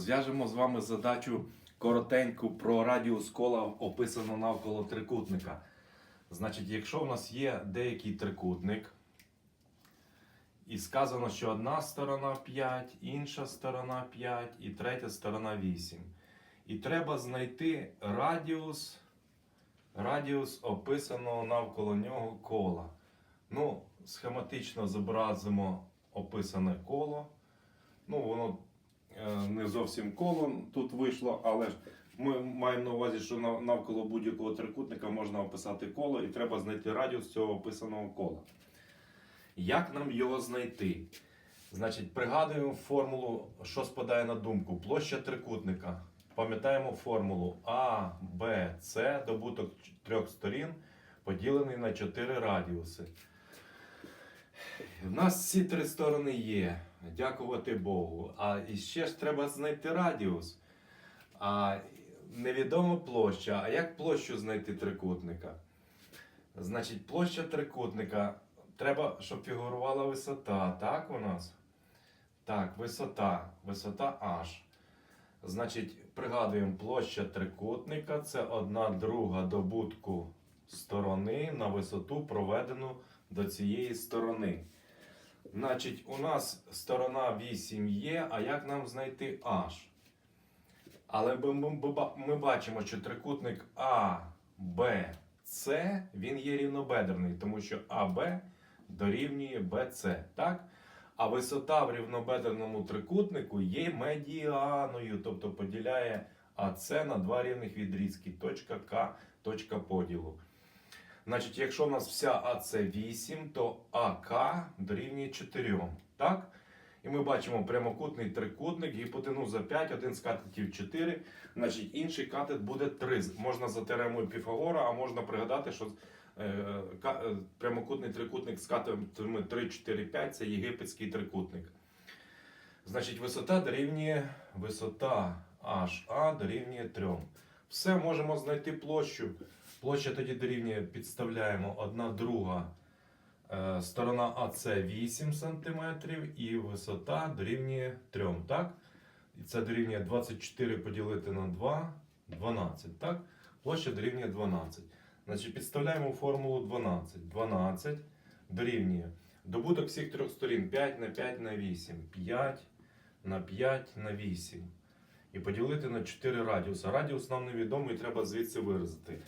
Розв'яжемо з вами задачу коротеньку про радіус кола, описану навколо трикутника. Значить, якщо у нас є деякий трикутник, і сказано, що одна сторона 5, інша сторона 5 і третя сторона 8. І треба знайти радіус, радіус описаного навколо нього кола. Ну, схематично зобразимо описане коло. Ну, воно не зовсім коло тут вийшло, але ж ми маємо на увазі, що навколо будь-якого трикутника можна описати коло, і треба знайти радіус цього описаного кола. Як нам його знайти? Значить, пригадуємо формулу, що спадає на думку. Площа трикутника. Пам'ятаємо формулу А, Б, С, добуток трьох сторін, поділений на 4 радіуси. У нас всі три сторони є. Дякувати Богу. А і ще ж треба знайти радіус. А невідома площа. А як площу знайти трикутника? Значить, площа трикутника. Треба, щоб фігурувала висота. Так у нас? Так, висота. Висота H. Значить, пригадуємо, площа трикутника це одна друга добутку сторони на висоту, проведену до цієї сторони. Значить, у нас сторона 8 є, а як нам знайти H? Але ми, бачимо, що трикутник А, Б, С, він є рівнобедрений, тому що АБ дорівнює БЦ. Так? А висота в рівнобедреному трикутнику є медіаною, тобто поділяє АС на два рівних відрізки, точка К, точка поділу. Значить, якщо у нас вся АС 8, то АК дорівнює 4. Так? І ми бачимо прямокутний трикутник, гіпотенуза 5, один з катетів 4, значить інший катет буде 3. Можна за теоремою Піфагора, а можна пригадати, що е, е, прямокутний трикутник з катетами 3, 4, 5 це єгипетський трикутник. Значить, висота дорівнює висота HA дорівнює 3. Все, можемо знайти площу. Площа тоді дорівнює, підставляємо 1 друга. Е, Сторона АС 8 см і висота дорівнює 3. Так? І це дорівнює 24 поділити на 2, 12. Так? Площа дорівнює 12. Значить, підставляємо формулу 12. 12 дорівнює добуток всіх трьох сторін 5 на 5 на 8. 5 на 5 на 8. І поділити на 4 радіуса. Радіус нам невідомий, треба звідси виразити.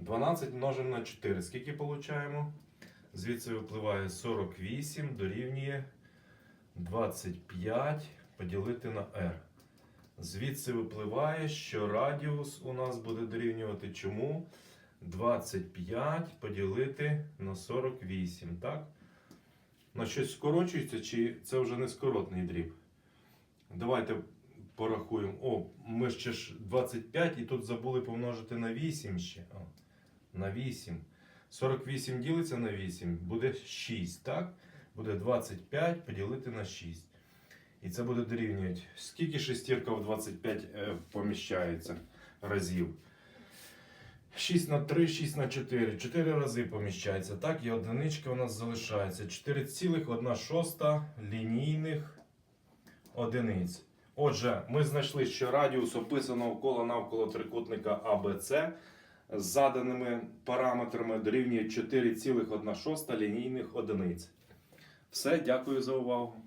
12 множимо на 4. Скільки получаємо? Звідси випливає 48 дорівнює 25 поділити на r. Звідси випливає, що радіус у нас буде дорівнювати чому? 25 поділити на 48. Так? На щось скорочується, чи це вже не скоротний дріб? Давайте порахуємо. О, ми ще ж 25 і тут забули помножити на 8 ще. На 8. 48 ділиться на 8, буде 6, так? Буде 25 поділити на 6. І це буде дорівнювати. Скільки шестірка в 25 е, поміщається разів? 6 на 3, 6 на 4. 4 рази поміщається. Так, і одиничка у нас залишається. 4,1 шоста лінійних одиниць. Отже, ми знайшли, що радіус описаного кола навколо трикутника АБЦ з заданими параметрами дорівнює 4,1 лінійних одиниць. Все, дякую за увагу.